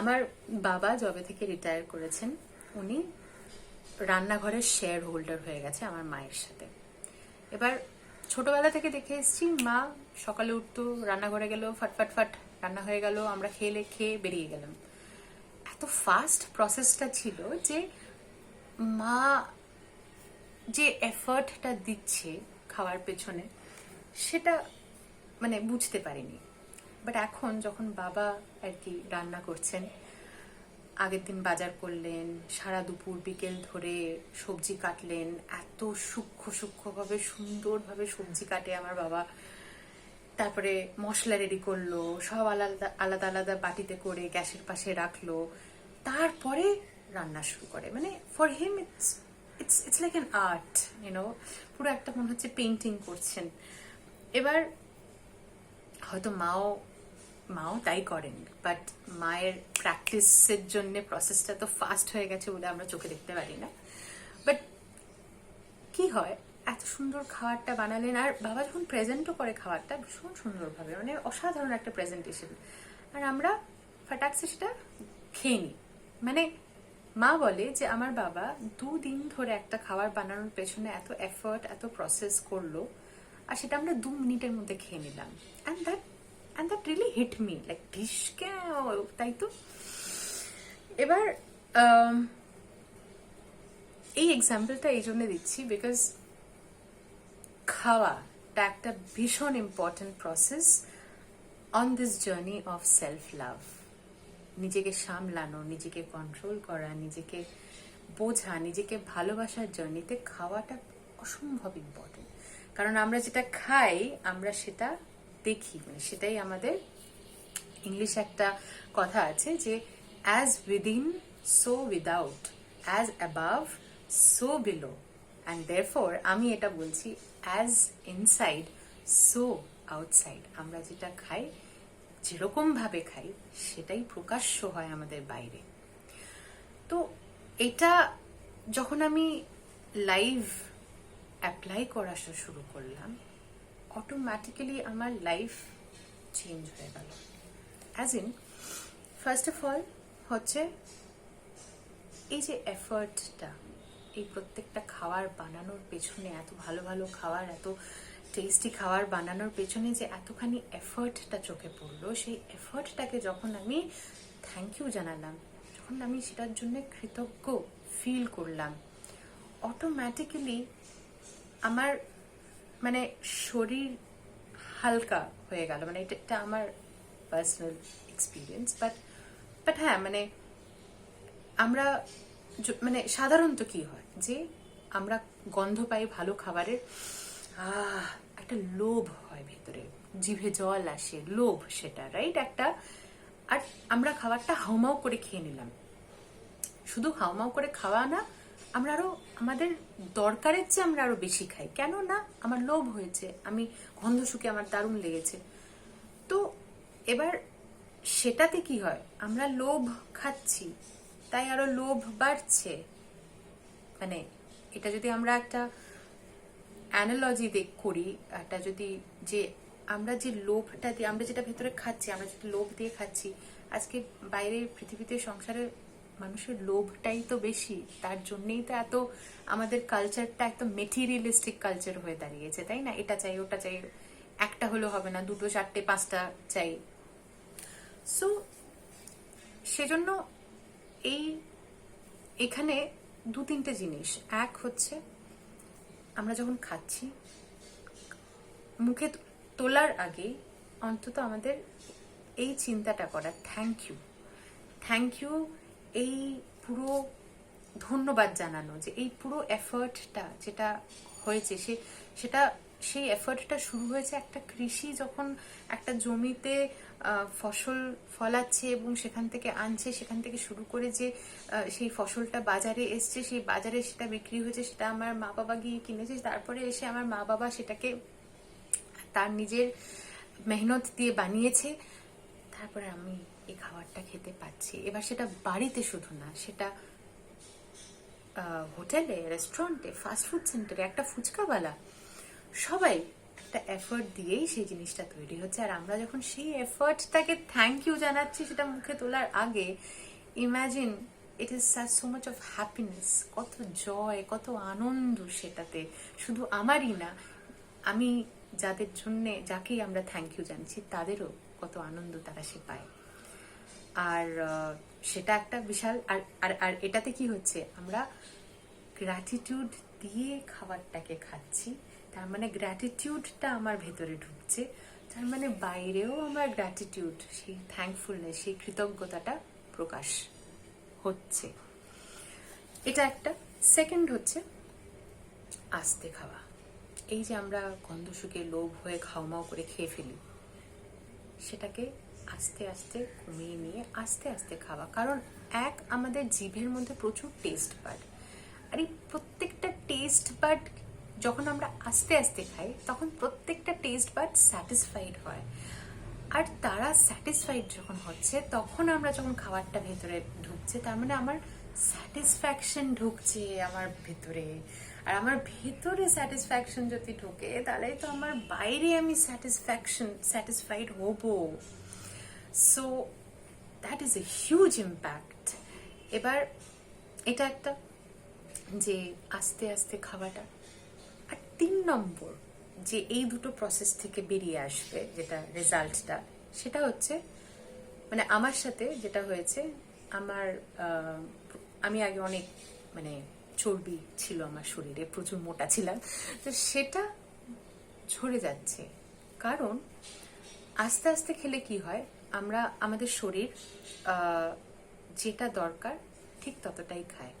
আমার বাবা জবে থেকে রিটায়ার করেছেন, উনি রান্নাঘরের শেয়ার হোল্ডার হয়ে গেছে আমার মায়ের সাথে। এবার ছোটবেলা থেকে দেখে এসেছি, মা সকালে উঠতো, রান্নাঘরে গেল ফটফট ফট রান্না হয়ে গেল, আমরা খেলে খেয়ে বেরিয়ে গেলাম। এত ফাস্ট প্রসেসটা ছিল যে মা যে এফার্টটা দিচ্ছে খাওয়ার পেছনে, সেটা মানে বুঝতে পারিনি। বাট এখন যখন বাবা আর কি রান্না করছেন, আগের দিন বাজার করলেন, সারা দুপুর বিকেল ধরে সবজি কাটলেন, এত সূক্ষ্ম সূক্ষ্মভাবে, সুন্দরভাবে সবজি কাটে আমার বাবা। তারপরে মশলা রেডি করল, সব আলাদা আলাদা আলাদা বাটিতে করে গ্যাসের পাশে রাখল। তারপরে রান্না শুরু করে। মানে for him it's it's it's like an art you know পুরো একটা মনে হচ্ছে পেন্টিং করছেন। এবার হয়তো মাও মাও তাই করেন। বাট মায়ের প্র্যাকটিসের জন্য প্রসেসটা তো ফাস্ট হয়ে গেছে বলে আমরা চোখে দেখতে পারি না। বাট কি হয়, এত সুন্দর খাবারটা বানালেন আর বাবা যখন প্রেজেন্টও করে খাবারটা, ভীষণ সুন্দরভাবে মানে অসাধারণ একটা প্রেজেন্টেশন আর আমরা ফাটাকসে সেটা খেয়ে নিই। মানে মা বলে যে, আমার বাবা দুদিন ধরে একটা খাবার বানানোর পেছনে এত এফর্ট এত প্রসেস করল, আর সেটা আমরা দু মিনিটের মধ্যে খেয়ে নিলাম। And that and that really hit me like ঢিস তাই তো? এবার আম, এই এক্সাম্পলটা এই জন্য দিচ্ছি বিকজ খাওয়াটা একটা ভীষণ important process on this journey of self love নিজেকে সামলানো নিজেকে কন্ট্রোল করা নিজেকে বোঝা নিজেকে ভালোবাসার জার্নিতে খাওয়াটা অসম্ভব ইম্পর্টেন্ট কারণ আমরা যেটা খাই আমরা সেটা দেখি মানে সেটাই আমাদের ইংলিশ একটা কথা আছে যে as within so without as above so below and therefore আমি এটা বলছি অ্যাজ ইনসাইড সো আউটসাইড আমরা যেটা খাই যেরকমভাবে খাই, সেটাই প্রকাশ্য হয় আমাদের বাইরে। তো এটা যখন আমি লাইভ অ্যাপ্লাই করা শুরু করলাম অটোমেটিক্যালি আমার লাইফ চেঞ্জ হয়ে গেল। As in first of all হচ্ছে এই যে এফার্টটা এই প্রত্যেকটা খাবার বানানোর পেছনে, এত ভালো ভালো খাবার এত টেস্টি খাবার বানানোর পেছনে যে এতখানি এফার্টটা চোখে পড়ল, সেই এফার্টটাকে যখন আমি থ্যাংক ইউ জানালাম, যখন আমি সেটার জন্য কৃতজ্ঞ ফিল করলাম অটোমেটিক্যালি আমার মানে শরীর হালকা হয়ে গেল মানে এটা আমার পার্সোনাল এক্সপিরিয়েন্স বাট বাট হ্যাঁ মানে আমরা মানে সাধারণত কি হয় যে আমরা গন্ধ পাই ভালো খাবারের একটা লোভ হয় ভেতরে, জিভে জল আসে, লোভ সেটা রাইট একটা, আর আমরা খাবারটা হাউমাউ করে খেয়ে নিলাম। শুধু হাউমাউ করে খাওয়া না আমরা আরও, আমাদের দরকারের চেয়ে আমরা আরও বেশি খাই। কেন না আমার লোভ হয়েছে, আমি গন্ধ শুকে আমার দারুণ লেগেছে। তো এবার সেটাতে কি হয়? আমরা লোভ খাচ্ছি, তাই আরও লোভ বাড়ছে। মানে এটা যদি আমরা একটা অ্যানালজি দেখ করি, একটা যদি যে আমরা যে লোভটা দিয়ে, আমরা যেটা ভেতরে খাচ্ছি, আমরা যেটা লোভ দিয়ে খাচ্ছি, আজকে বাইরে পৃথিবীতে সংসারে মানুষের লোভটাই তো বেশি, তার জন্যই তো এত আমাদের কালচারটা একটা মেটেরিয়ালিস্টিক কালচার হয়ে দাঁড়িয়েছে, তাই না? এটা চাই, ওটা চাই, একটা হলো হবে না, দুটো, চারটে, পাঁচটা চাই। সো সেজন্য এই, এখানে দু তিনটে জিনিস। এক হচ্ছে, আমরা যখন খাচ্ছি, মুখে তোলার আগে অন্তত আমাদের এই চিন্তাটা করা থ্যাংক ইউ থ্যাংক ইউ এই পুরো ধন্যবাদ জানানো যে এই পুরো এফার্টটা যেটা হয়েছে, সে, সেটা, সেই এফার্টটা শুরু হয়েছে একটা কৃষি যখন একটা জমিতে ফসল ফলাচ্ছে এবং সেখান থেকে আনছে, সেখান থেকে শুরু করে যে সেই ফসলটা বাজারে এসছে, সেই বাজারে সেটা বিক্রি হয়েছে, সেটা আমার মা বাবা গিয়ে কিনেছে, তারপরে এসে আমার মা বাবা সেটাকে তার নিজের মেহনত দিয়ে বানিয়েছে। তারপরে আমি এই খাবারটা খেতে পাচ্ছি। এবার সেটা বাড়িতে শুধু না, সেটা হোটেলে রেস্টুরেন্টে ফাস্ট ফুড সেন্টারে একটা ফুচকাওয়ালা, সবাই একটা এফর্ট দিয়েই সেই জিনিসটা তৈরি হচ্ছে। আর আমরা যখন সেই এফর্টটাকে থ্যাংক ইউ জানাচ্ছি সেটা মুখে তোলার আগে imagine it is such so much of happiness কত জয় কত আনন্দ সেটাতে। শুধু আমারই না, আমি যাদের জন্যে, যাকেই আমরা থ্যাংক ইউ জানছি, তাদেরও কত আনন্দ তারা সে পায়। আর সেটা একটা বিশাল, আর আর আর এটাতে কি হচ্ছে, আমরা গ্র্যাটিটিউড দিয়ে খাবারটাকে খাচ্ছি, তার মানে গ্র্যাটিটিউডটা আমার ভেতরে ঢুকছে, তার মানে বাইরেও আমার গ্র্যাটিটিউড সেই থ্যাঙ্কফুলনেস সেই কৃতজ্ঞতাটা প্রকাশ হচ্ছে। এটা একটা। সেকেন্ড হচ্ছে, আস্তে খাওয়া। এই যে আমরা গন্ধ শুকে লোভ হয়ে খাওয়ামাও করে খেয়ে ফেলি, সেটাকে আস্তে আস্তে কমিয়ে নিয়ে আস্তে আস্তে খাওয়া। কারণ এক, আমাদের জিভের মধ্যে প্রচুর টেস্ট বাড। আর এই প্রত্যেকটা টেস্ট বাড যখন আমরা আস্তে আস্তে খাই, তখন প্রত্যেকটা টেস্ট বাড স্যাটিসফাইড হয়। আর তারা স্যাটিসফাইড যখন হচ্ছে, তখন আমরা যখন খাবারটা ভেতরে ঢুকছে, তার মানে আমার স্যাটিসফ্যাকশন ঢুকছে আমার ভেতরে। আর আমার ভেতরে স্যাটিসফ্যাকশন যদি ঢুকে তাহলে তো আমার বাইরে আমি স্যাটিসফ্যাকশন স্যাটিসফাইড হব। So that is a huge impact এবার, এটা একটা যে আস্তে আস্তে খাওয়াটা আর তিন নম্বর যে এই দুটো প্রসেস থেকে বেরিয়ে আসবে যেটা রেজাল্টটা সেটা হচ্ছে মানে আমার সাথে যেটা হয়েছে, আমার আমি আগে অনেক মানে চর্বি ছিল আমার শরীরে, প্রচুর মোটা ছিলাম, তো সেটা ঝরে যাচ্ছে। কারণ আস্তে আস্তে খেলে কি হয় আমরা, আমাদের শরীর যেটা দরকার, ঠিক ততটাই খায়।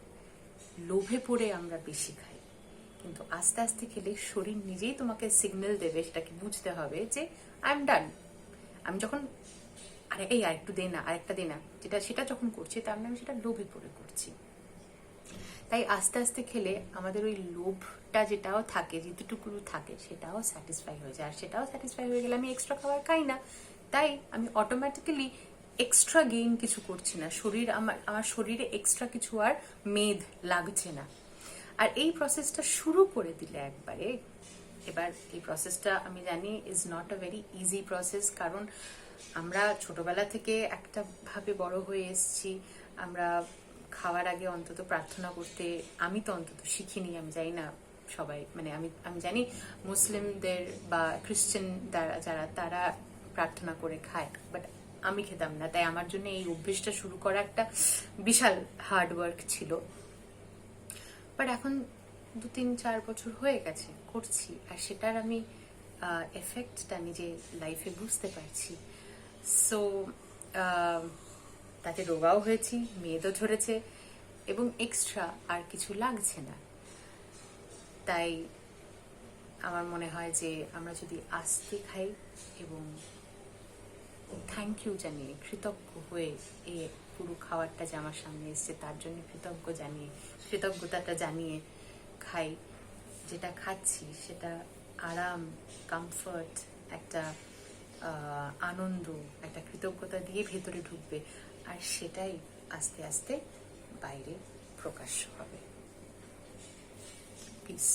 লোভে পড়ে আমরা বেশি খাই। কিন্তু আস্তে আস্তে খেলে শরীর নিজেই তোমাকে সিগন্যাল দেবে, সেটাকে বুঝতে হবে যে আই এম ডান আমি যখন, আরে, এই আরেকটু দে না, আরেকটা দে না। যেটা, সেটা যখন করছি, তার মানে আমি সেটা লোভে পড়ে করছি। তাই আস্তে আস্তে খেলে আমাদের ওই লোভটা যেটাও থাকে যেটুকু থাকে, সেটাও স্যাটিসফাই হয়ে যায়। আর সেটাও স্যাটিসফাই হয়ে গেলে আমি এক্সট্রা খাবার খাই না। তাই আমি অটোমেটিক্যালি এক্সট্রা গেইন কিছু করছি না। শরীর আমার আমার শরীরে এক্সট্রা কিছু আর মেদ লাগছে না। আর এই প্রসেসটা শুরু করে দিলে একবারে, এবার এই প্রসেসটা আমি জানি is not a very easy process কারণ আমরা ছোটবেলা থেকে একটা ভাবে বড় হয়ে এসেছি। আমরা খাওয়ার আগে অন্তত প্রার্থনা করতে, আমি তো অন্তত শিখিনি, আমি জানি না সবাই মানে আমি আমি জানি মুসলিমদের বা খ্রিশ্চান যারা যারা, তারা প্রার্থনা করে খায় বাট আমি খেতাম না। তাই আমার জন্য এই অভ্যেসটা শুরু করা একটা বিশাল হার্ড ওয়ার্ক ছিল। বাট এখন দু তিন চার বছর হয়ে গেছে, করছি। আর সেটার আমি এফেক্টটা নিজে লাইফে বুঝতে পারছি। সো তাতে রোগাও হয়েছি মেয়েদও ঝরেছে এবং এক্সট্রা আর কিছু লাগছে না। তাই আমার মনে হয় যে আমরা যদি আস্তে খাই এবং থ্যাংক ইউ জানিয়ে। কৃতজ্ঞ হয়ে এই পুরো খাবারটা যে আমার সামনে এসছে, তার জন্য কৃতজ্ঞ জানিয়ে, কৃতজ্ঞতাটা জানিয়ে খাই। যেটা খাচ্ছি, সেটা আরাম কমফর্ট একটা আনন্দ, একটা কৃতজ্ঞতা দিয়ে ভেতরে ঢুকবে। আর সেটাই আস্তে আস্তে বাইরে প্রকাশ হবে। পিস